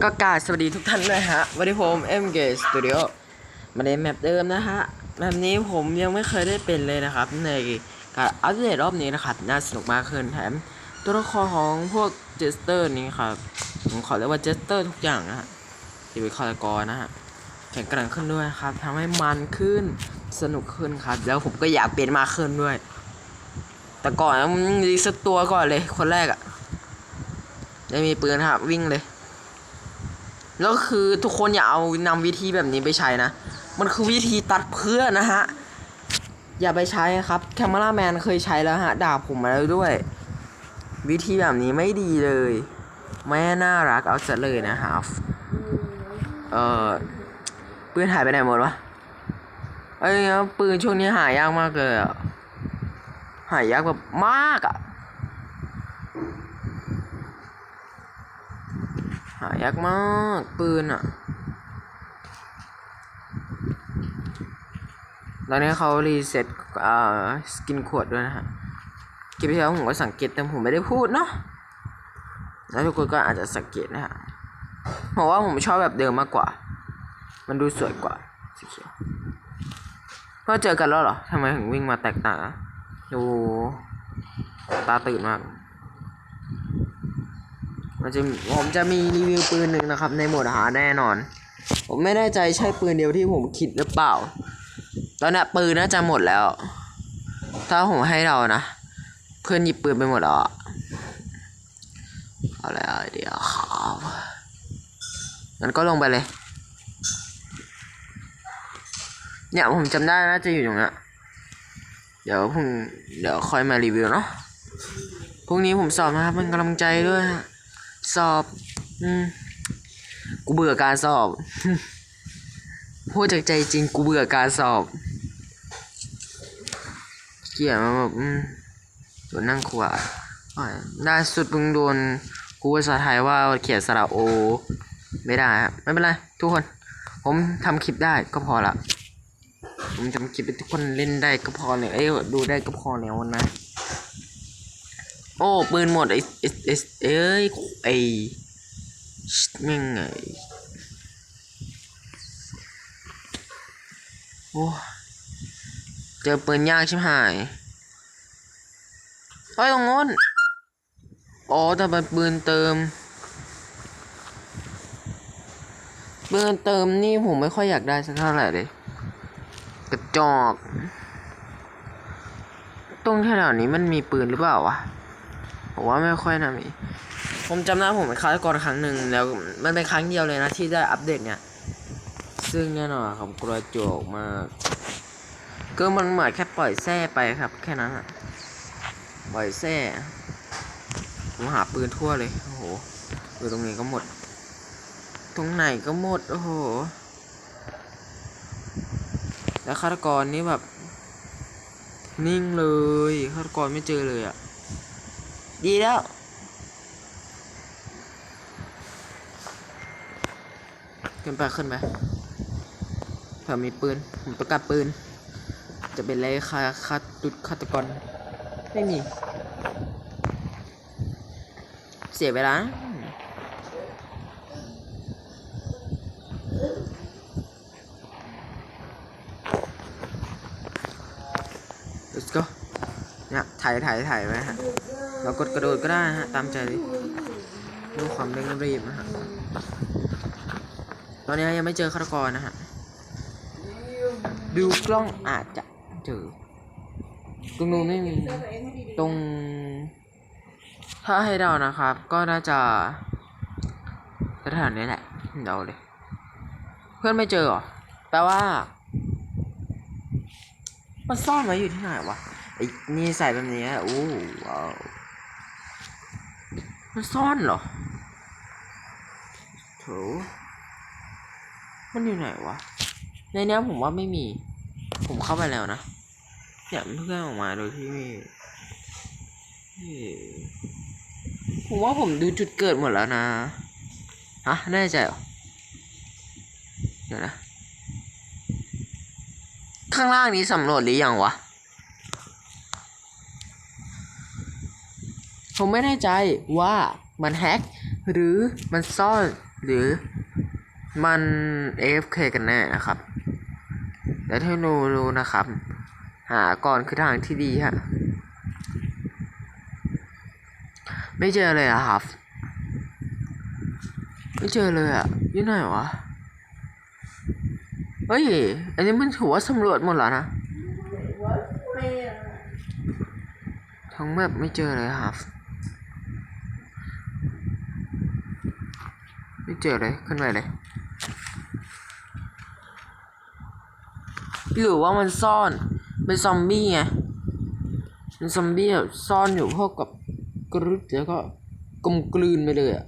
ก็กาสวัสดีทุกท่านเลยฮะวันนี้ผมเอ็มเกสตูดิโอมาในแมปเดิมนะฮะแบบนี้ผมยังไม่เคยได้เป็นเลยนะครับ ในการอัปเดตรอบนี้นะครับ น่าสนุกมากขึ้นแถมตัวละครของพวกเจสเตอร์นี้ครับ ผมขอเรียกว่าเจสเตอร์ทุกอย่างนะฮะที่เป็นคอร์กรนะฮะแข็งแกร่งขึ้นด้วยครับทำให้มันขึ้นสนุกขึ้นครับ แล้วผมก็อยากเป็นมากขึ้นด้วย แต่ก่อนมันรีสตตัวก่อนเลยคนแรกอะไม่มีปืนครับวิ่งเลย แล้วคือทุกคนอย่าเอานำวิธีแบบนี้ไปใช้นะ มันคือวิธีตัดเพื่อนนะฮะ อย่าไปใช้ครับแคม e ราแมนเคยใช้แล้วฮะด่าผมมาแล้วด้วย วิธีแบบนี้ไม่ดีเลย ไม่น่ารักเอาซะเลยนะครับเออปืนหายไปไหนหมดวะไอ้ยปืนช่วงนี้หายากมากเลยอะหายากแบบมากอะายากมากปืนอะตอนนี้เขารีเซ็ตอ่าสกินขวดด้วยนะฮะคลิปที่แล้วผมก็สังเกตแต่ผมไม่ได้พูดเนาะแล้วทุกคนก็อาจจะสังเกตนะฮะเพราะว่าผมชอบแบบเดิมมากกว่า มันดูสวยกว่าสีเขียวก็เจอกันแล้วเหรอทำไมถึงวิ่งมาแตกต่างดูตาตื่นมาก มันจะผมจะมีรีวิวปืนหนึ่งนะครับ ในหมวดหาแน่นอน ผมไม่แน่ใจใช่ปืนเดียวที่ผมคิดหรือเปล่า ตอนนี้ปืนน่าจะหมดแล้ว ถ้าผมให้เรานะ เพื่อนหยิบปืนไปหมดแล้วอะเอาอะไรเดี๋ยวครับงั้นก็ลงไปเลย เนี่ยผมจำได้น่าจะอยู่ตรงนั้เดี๋ยวพรุ่งเดี๋ยวค่อยมารีวิวเนาะพรุ่งนี้ผมสอบนะครับเป็นกำลังใจด้วยฮะ สอบ อืม กูเบื่อการสอบ พูดจากใจจริงกูเบื่อการสอบ เกลียดมาแบบอืมโดนนั่งขวาดอ่อยได้สุดมึงโดนครูภาษาไทยว่าเขียนสระโอ ไม่ได้ฮะไม่เป็นไรทุกคน ผมทำคลิปได้ก็พอละ ผมทำคลิปให้ทุกคนเล่นได้ก็พอเลยเอ้ยดูได้ก็พอแล้วนะ อ้ปืนหมดไอ้ไอ้ไอ้เอ้ยไอ้ชิแม่งไงโอ้เจอปืนยากชิบหายเฮ้ยตรงโน้นอ๋อแต่เป็นปืนเติมปืนเติมนี่ผมไม่ค่อยอยากได้สักเท่าไหร่เลยกระจอก ตรงแถวนี้มันมีปืนหรือเปล่าวะ ผมว่าไม่ค่อยนะมี ผมจำได้ผมเป็นฆาตกรครั้งหนึ่งแล้วมันเป็นครั้งเดียวเลยนะที่ได้อัปเดตเนี่ย ซึ่งแน่นอนครับกระจกมากก็มันเหมือนแค่ปล่อยแส้ไปครับ แค่นั้นอะปล่อยแส้ผมหาปืนทั่วเลยโอ้โหอยู่ตรงนี้ก็หมด ตรงไหนก็หมดโอ้โหแล้วฆาตกรนี่แบบ นิ่งเลยฆาตกรไม่เจอเลยอะ ดีแล้ว ขึ้นไปขึ้นไปเผื่อมีปืน ผมประกาศปืน จะเป็นไรคาคาตุดฆาตกร ไม่มี เสียเวลา let's go เนี่ยถ่ายถ่ายถ่ายไว้ฮะ เรากดกระโดดก็ได้ฮะตามใจเลยด้วยความเร่งรีบนะฮะตอนนี้ยังไม่เจอฆาตกรนะฮะดูกล้องอาจจะเจอตรงนู้นไม่มีตรง ถ้าให้เดานะครับ ก็น่าจะสถานนี้แหละเดาเลย เพื่อนไม่เจอเหรอแปลว่ามันซ่อนไว้อยู่ที่ไหนวะไอ้นี่ใส่แบบนี้โอ้ว้าว มันซ่อนเหรอโถมันอยู่ไหนวะ ในเนี้ยผมว่าไม่มี ผมเข้าไปแล้วนะเนี่ยเพื่อนออกมาโดยที่ไม่ผมว่าผมดูจุดเกิดหมดแล้วนะฮะแน่ใจเหรอเดี๋ยวนะ ข้างล่างนี้สำรวจหรือยังวะ ผมไม่แน่ใจว่ามันแฮ็กหรือมันซ่อนหรือมัน AFK กันแน่นะครับ แต่ที่หนูรู้นะครับ หาก่อนคือทางที่ดีฮะ ไม่เจอเลยอะครับ ไม่เจอเลยอะอยู่ไหนวะ เฮ้ย อันนี้มันถือว่าสำรวจหมดแล้วนะทั้งแบบไม่เจอเลยครับ ไม่ เจอเลยขึ้นไปเลย หรือว่ามันซ่อนเป็นซอมบี้ไงเป็นซอมบี้แบบซ่อนอยู่พวกกับกรึดแล้วก็กลมกลืนไปเลยอะ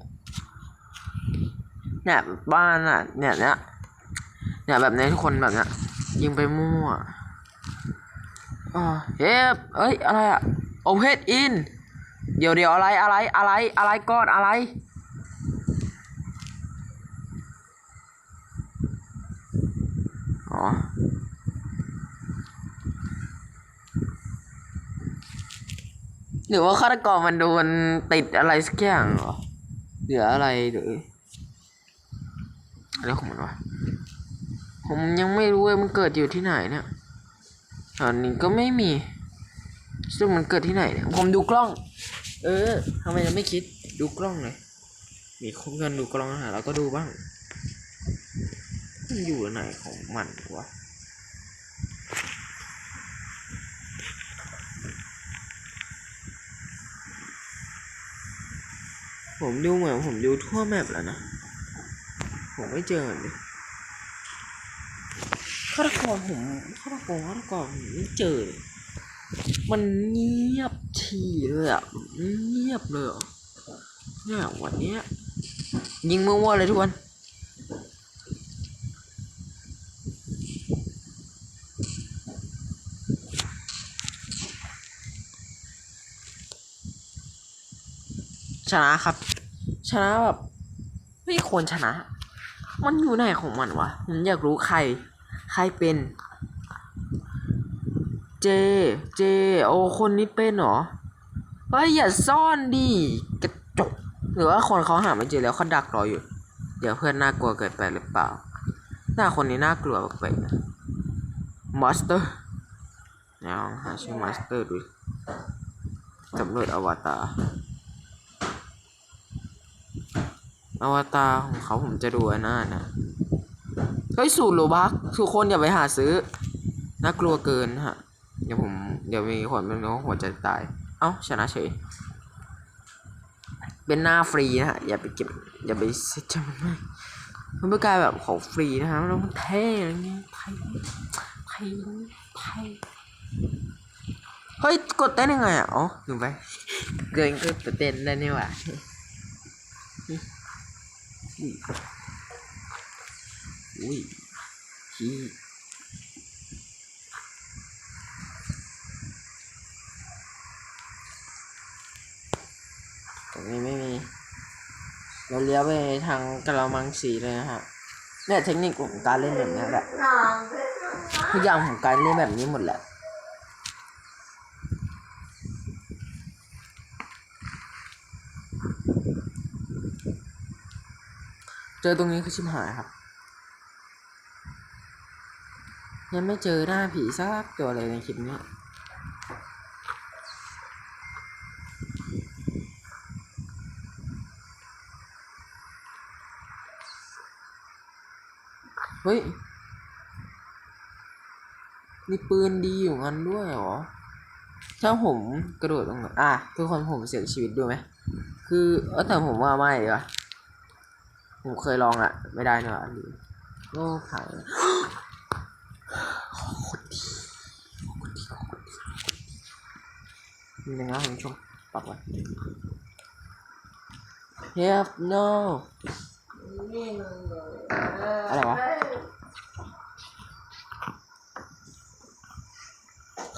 เนี่ยบ้านอะเนี่ยเนี่ยเนี่ยแบบนี้ทุกคนแบบเนี้ยยิงไปมั่วอ่าเฮ้ยเอ้ยอะไรอะโอเพนอินเดี๋ยวเดี๋ยวอะไรอะไรอะไรอะไรก้อนอะไร รือว่าฆาตกรมันโดนติดอะไรสักอย่างเหรอหรืออะไรหรืออะไรของมันวะผมยังไม่รู้เลยมันเกิดอยู่ที่ไหนเนี่ยตอนนี้ก็ไม่มีซึ่งมันเกิดที่ไหนเนี่ยผมดูกล้อง เออทำไมยังไม่คิดดูกล้องเลยมีคนกันดูกล้องหารเราก็ดูบ้าง มันอยู่ไหนของมันวะ ผมดูเหมือนผมดูทั่วแมปแล้วนะ ผมไม่เจอเลยฆาตกรผมฆาตกรฆาตกรผมไม่เจอเลยมันเงียบทีเลยอะเงียบเลยเนี่ยวันเนี้ยยิงมั่วๆเลยทุกคนชนะครับ ชนะแบบไม่ควรชนะ มันอยู่ไหนของมันวะผมอยากรู้ใคร ใครเป็น เจ เจ โอคนนี้เป็นเหรอเฮ้ยอย่าซ่อนดิกระจกหรือว่าคนเขาหาไม่เจอแล้วเขาดักรออยู่ เดี๋ยวเพื่อนน่ากลัวเกินไปหรือเปล่า หน้าคนนี้น่ากลัวไปนะมาสเตอร์เอาหาชื่อมาสเตอร์ดูสำรวจอวตาร อวตารของเขาผมจะดูอันหน้านะเฮ้ยสูตรโลบักทุกคนอย่าไปหาซื้อ น่ากลัวเกินฮะ เดี๋ยวผม เดี๋ยวมีคนเป็นน้องหัวใจตาย เอ้าชนะเฉย เป็นหน้าฟรีนะฮะ อย่าไปเก็บ อย่าไปเซ็ตจำมันไม่มันเป็นการแบบของฟรีนะฮะแล้วมันเท่อะไรเงี้ยไทยไทยไทยเฮ้ย กดเต้นยังไงอะ อ๋อลืมไป เกินก็เต้นได้นี่หว่า อุ้ยอุ้ยฮีตรงนี้ไม่มี เราเลี้ยวไปทางกระมังสีเลยนะฮะเนี่ยเทคนิคของการเล่นแบบเนี้ยแหละทุกอย่างของการเล่นแบบนี้หมดแหละ เจอตรงนี้คือชิมหายครับ ยังไม่เจอหน้าผีสักตัวเลยในคลิปนี้เฮ้ย มีปืนดีอยู่งั้นด้วยเหรอ ถ้าผมกระโดดลงมาอะทุกคนผมเสียชีวิตด้วยไหม คือเออแต่ผมว่าไม่ดีกว่า ผมเคยลองอะไม่ได้เนอะอันนี้โอ้ผ่านโคตรดีคตรดีโคตรดีนี่นะครับคุณผู้ชมปรับไว้ Have no อะไรวะ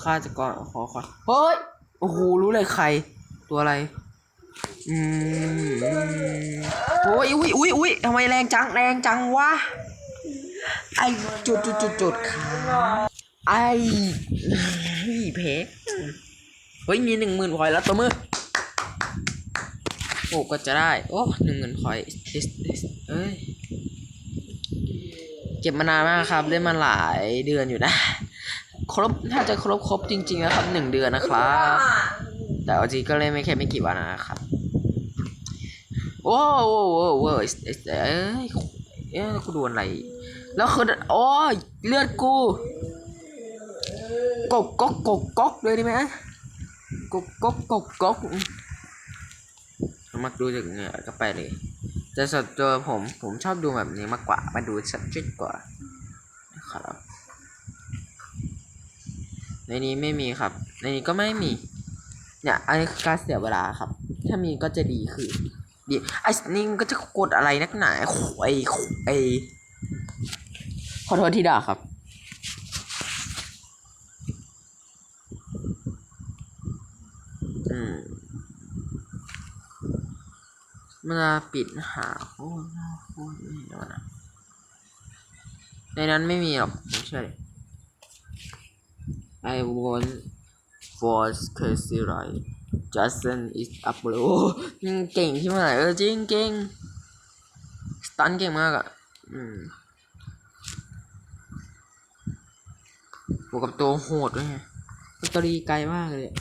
ข้าจะก่อนขอขอเฮ้ย โอ้โห รู้เลยใคร ตัวอะไร อืมโอ้ยอุ้ยอุ้ยอุ้ยทำไมแรงจังแรงจังวะไอจุดจุดจุดจุดขาไอเฮ้ยเพกเฮ้ยมีหนึ่งหมื่นพอยแล้วตัวมือโอ้ก็จะได้ โอ้หนึ่งหมื่นพอยเอ้ยเก็บมานานมากครับเล่นมาหลายเดือนอยู่นะ ครบถ้าจะครบครบจริงๆนะครับหนึ่งเดือนนะครับ แต่เอาจริงก็เล่นไม่แค่ไม่กี่วันนะครับ โอ้โอ้โอ้โหเอ้ยเอ้ยกูดูอะไร แล้วคือโอ้ยเลือดกูกกกกกบกเลยได้ไหมกกกกกกกบมักดูจากเงือก็ไปเลย แต่ส่วนตัวผมผมชอบดูแบบนี้มากกว่า มาดูสักจุดกว่าครับ ในนี้ไม่มีครับ ในนี้ก็ไม่มี เนี่ยอันนี้การเสียเวลาครับ ถ้ามีก็จะดีคือ ดีไอ้นี่มันก็จะกดอะไรนักหนาโอ้ยไอขอโทษที่ด่าครับ อืมเวลาปิดหาโอ้ยโอ้ยไม่เดี๋ยวนะในนั้นไม่มีหรอกไม่ใช่ I want for crazy right Jason is up เลยโอ้เก่งที่มาไหนเออจริงเก่งสตันเก่งมากอะอืมบวกกับตัวโหดด้วยไงมันตรีไกลมากเลย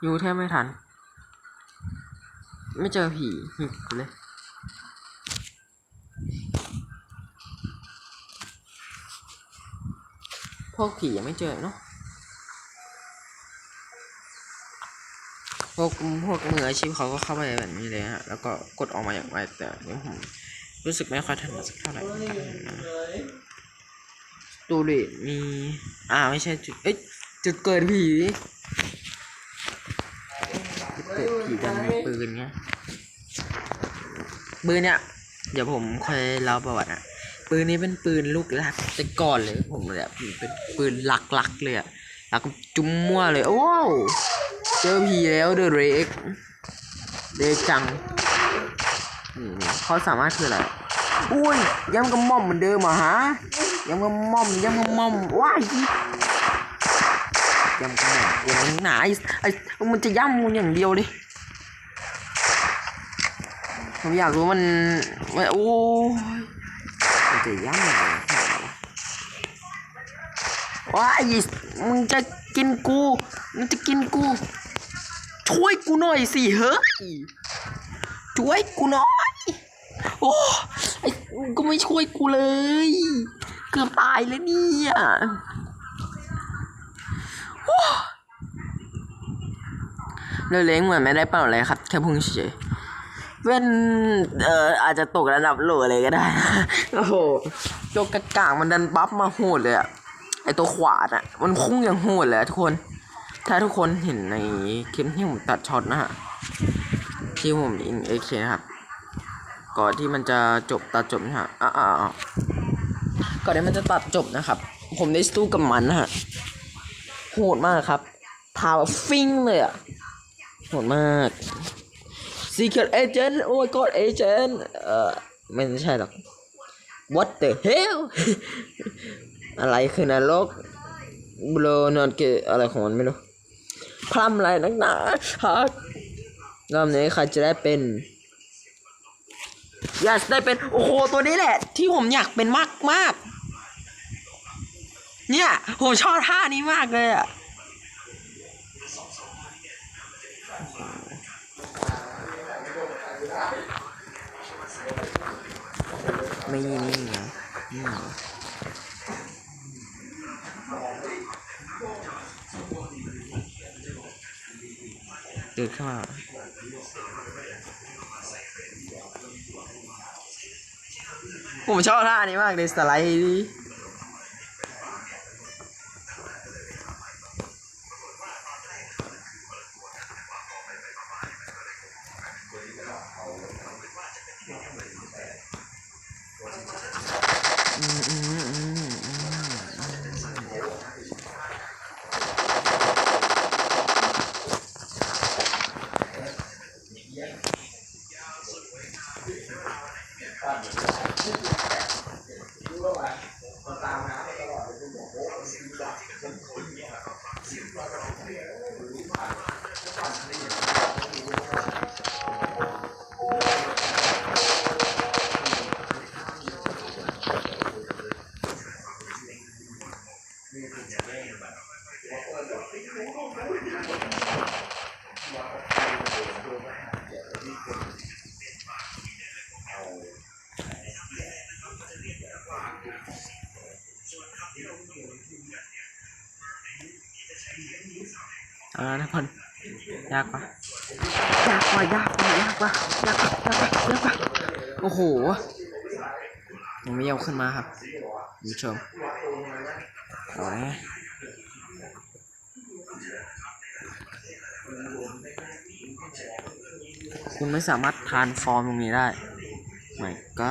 อยู่แทบไม่ทัน ไม่เจอผีหึเลยพวกผียังไม่เจอเนาะ พวกพวกมืออาชีพเขาก็เข้าไปแบบนี้เลยฮะแล้วก็กดออกมาอย่างไรแต่ผมรู้สึกไม่ค่อยถนัดสักเท่าไหร่เหมือนกันนะตูดิมีอ่าไม่ใช่จุดเอ้ยจุดเกิดผีจุดเกิดผีดันมีปืนเงี้ยปืนเนี่ยเดี๋ยวผมค่อยเล่าประวัติอะปืนนี้เป็นปืนลูกหลักแต่ก่อนเลยผมเลยอะเป็นปืนหลักๆเลยอะหลักจุ้มมั่วเลยโอ้ว เจอผีแล้วเดอะเรกเดจังเขาสามารถคืออะไรอุ้ยย้ำกระหม่อมเหมือนเดิมเหรอฮะย้ำกระหม่อมย้ำกระหม่อมว้ายย้ำกระม่อมโอ้ยหนาไอ้ไอ้มันจะย้ำมันอย่างเดียวเลยผมอยากรู้มันมันโอ้มันจะย่ำอะไรว้ายมึงจะกินกู มึงจะกินกู ช่วยกูหน่อยสิเฮ้ยช่วยกูหน่อย โอ้ไอ้มึงก็ไม่ช่วยกูเลย เกือบตายแล้วเนี่ยโอ้เลยเล้งเหมือนไม่ได้เปล่าอะไรครับ แค่พุ่งเฉยเป็นเอ่ออาจจะตกระดับโหลเลยก็ได้ โอ้โหตัวกระกางมันดันบัฟมาโหดเลยอะไอตัวขวานอะมันพุ่งอย่างโหดเลยทุกคน ถ้าทุกคนเห็นในคลิปที่ผมตัดช็อตนะฮะที่ผมอินเอเคนะครับ ก่อนที่มันจะจบตัดจบนะฮะอ่าก่อนที่มันจะตัดจบนะครับ ผมได้สู้กับมันนะฮะโหดมากครับพาวฟิงเลยอะโหดมาก Secret Agent โอ้ย God Agent เอ่อไม่ใช่หรอก What the hell อะไรคือนรกบลนอนเกอะไรของมันไม่รู้ พลัมอะไรนักหนาฮะรอบนี้ใครจะได้เป็นอยากได้เป็นโอ้โหตัวนี้แหละ ที่ผมอยากเป็นมากมากเนี่ยผมชอบท่านี้มากเลยอะไม่นี่ไง ค่ะ ผมชอบท่านี้มากเลยสไลด์ดิอื ยากปะยากกว่ายากกว่ายากกว่ายากกว่ายากกว่ายากกว่าโอ้โหยังไม่ยอมขึ้นมาครับคุณผู้ชมเอาไว้คุณไม่สามารถทานฟอร์มตรงนี้ได้ไม่ก็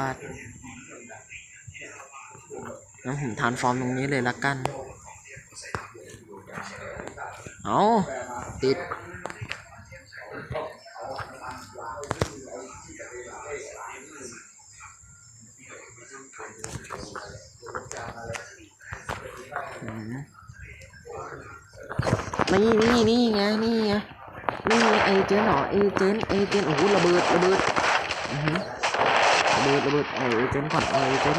งั้นผมทานฟอร์มตรงนี้เลยละกัน เอาติด อืมนี่นี่นี่ไงนี่ไงนี่ไงเอ เอเอเจนเอเจนโอ้โหระเบิดระเบิดอือหือระเบิดระเบิดเอาเอเจนก่อนเอาเอเจน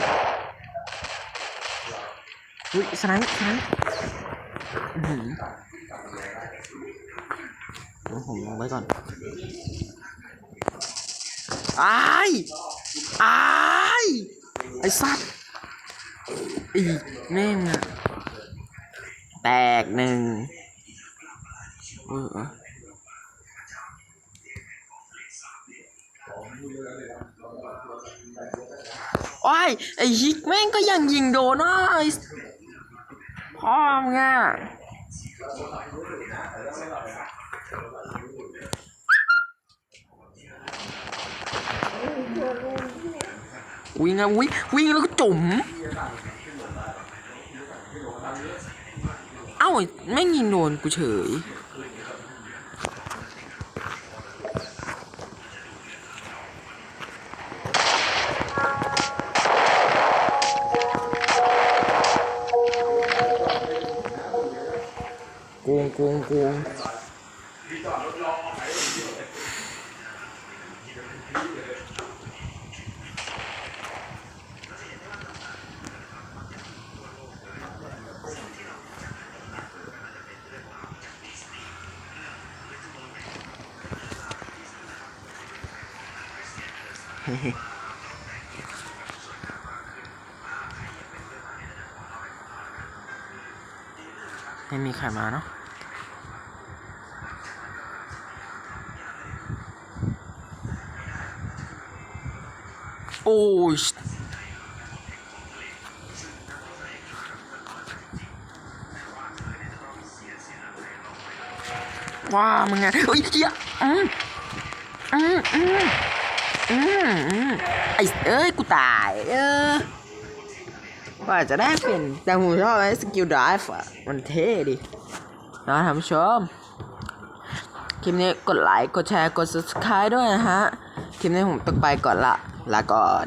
อุ้ยสไนป์สไนป์อือหือเดี๋ยวผมลงไว้ก่อนไอ้ายอ้ไอ้สัตว์อีกแม่งอะแตกหนึ่งเออเออ โอ้ยไอฮิกแม่งก็ยังยิงโดนอะไอ้พ่อมึงอะวิ่งอะวิ่งวิ่งแล้วก็จุ่มเอ้าไม่งยิงโดนกูเฉย กงโกงโกงไม่มีใครมาเนาะ โอ้ยว้ามึงไงเฮ้ยเฮียอืมอืมอืมอืมอืมไอ้เอ้ย กูตาย เออว่าจะได้เป็นแต่ผมชอบไอ้สกิลไดฟ์อะ มันเท่ดินะท่านผู้ชม คลิปนี้กดไลค์ กดแชร์ กด subscribe ด้วยนะฮะ คลิปนี้ผมต้องไปก่อนละ ลาก่อน